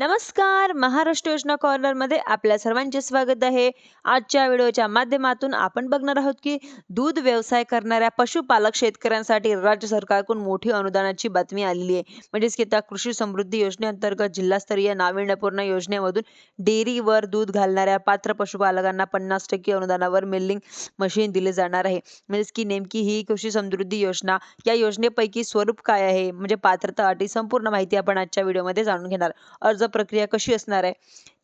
नमस्कार. महाराष्ट्र योजना कॉर्नरमध्ये आपल्या सर्वांचे स्वागत आहे. आजच्या व्हिडिओच्या माध्यमातून आपण बघणार आहोत की दूध व्यवसाय करणाऱ्या पशुपालक शेतकऱ्यांसाठी राज्य सरकारकडून मोठी अनुदानाची बातमी आलेली आहे. म्हणजेच की त्या कृषी समृद्धी योजनेअंतर्गत जिल्हास्तरीय नाविन्यपूर्ण योजनेमधून डेअरीवर दूध घालणाऱ्या पात्र पशुपालकांना पन्नास टक्के अनुदानावर मिल्लिंग मशीन दिले जाणार आहे. म्हणजेच की नेमकी ही कृषी समृद्धी योजना या योजनेपैकी स्वरूप काय आहे? म्हणजे पात्रता अटी संपूर्ण माहिती आपण आजच्या व्हिडिओमध्ये जाणून घेणार अर्ज प्रक्रिया कशी असणार आहे?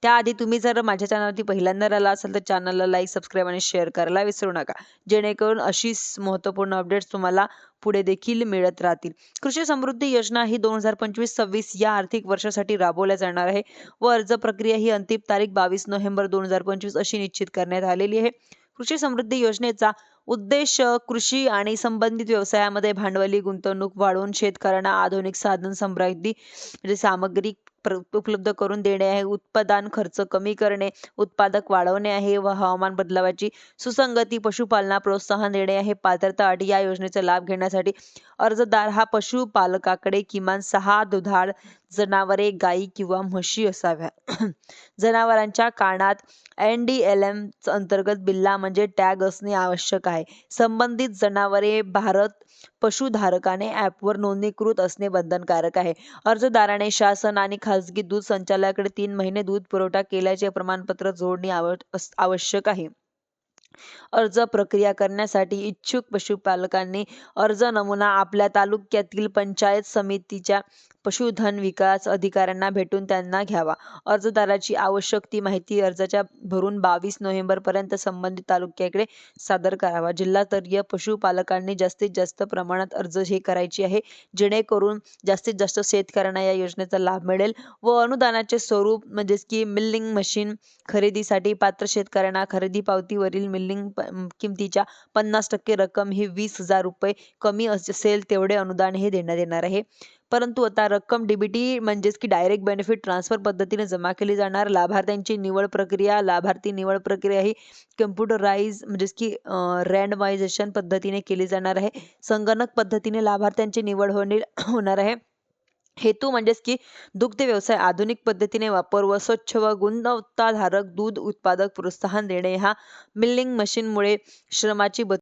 त्याआधी तुम्ही जर माझ्या चॅनलवरती पहिल्यांदा आला असाल तर चॅनलला लाईक सबस्क्राईब आणि शेअर करायला विसरू नका. जेणेकरून अशीच महत्त्वपूर्ण अपडेट्स तुम्हाला पुढे देखील मिळत राहतील. कृषी समृद्धी योजना ही दोन हजार पंचवीस सव्वीस या आर्थिक वर्षासाठी राबवल्या जाणार आहे. व अर्ज प्रक्रिया ही अंतिम तारीख बावीस नोव्हेंबर दोन हजार पंचवीस अशी निश्चित करण्यात आलेली आहे. कृषी समृद्धी योजनेचा उद्देश कृषी आणि संबंधित व्यवसायामध्ये भांडवली गुंतवणूक वाढवून शेतकऱ्यांना आधुनिक साधन समृद्धी म्हणजे सामग्री उपलब्ध करून देणे आहे. उत्पादन खर्च कमी करणे उत्पादक वाढवणे आहे व हवामान बदलावाची सुसंगती पशुपालना प्रोत्साहन देणे आहे. पात्रता अटी या योजनेचा लाभ घेण्यासाठी अर्जदार हा पशुपालकाकडे किमान सहा दुधाळ जनावरे गाई किंवा म्हशी असाव्या जनावरांच्या कानात एन डी एल एम अंतर्गत बिल्ला म्हणजे टॅग असणे आवश्यक आहे. संबंधित जनावरे भारत पशुधारकाने ॲपवर नोंदणीकृत असणे बंधनकारक आहे. अर्जदाराने शासन आणि खाजगी दूध संचालकाकडे तीन महिने दूध पुरवठा केल्याचे प्रमाणपत्र जोडणे आव आवश्यक आहे. अर्ज प्रक्रिया करण्यासाठी इच्छुक पशुपालकांनी अर्ज नमुना आपल्या तालुक्यातील पंचायत समितीच्या पशुधन विकास अधिकाऱ्यांना भेटून त्यांना घ्यावा. अर्जदाराची आवश्यक ती माहिती अर्जाच्या भरून बावीस नोव्हेंबर पर्यंत संबंधित तालुक्याकडे सादर करावा. जिल्हास्तरीय पशुपालकांनी जास्तीत जास्त प्रमाणात अर्ज हे करायची आहे. जेणेकरून जास्तीत जास्त शेतकऱ्यांना या योजनेचा लाभ मिळेल व अनुदानाचे स्वरूप म्हणजेच की मिल्लिंग मशीन खरेदीसाठी पात्र शेतकऱ्यांना खरेदी पावतीवरील मिल्लिंग किमतीच्या पन्नास टक्के रक्कम ही वीस हजार रुपये कमी असेल तेवढे अनुदान हे देण्यात येणार आहे. परंतु आता रक्कम डीबीटी म्हणजेच की डायरेक्ट बेनिफिट ट्रान्सफर पद्धतीने जमा केली जाणार. लाभार्थ्यांची निवड प्रक्रिया लाभार्थी निवड प्रक्रिया ही कम्प्युटराईज म्हणजेच की रँडमायझेशन पद्धतीने केली जाणार आहे. संगणक पद्धतीने लाभार्थ्यांची निवड होणे होणार आहे. हेतू म्हणजेच की दुग्ध व्यवसाय आधुनिक पद्धतीने वापर व स्वच्छ व गुणवत्ताधारक दूध उत्पादक प्रोत्साहन देणे. हा मिल्लिंग मशीनमुळे श्रमाची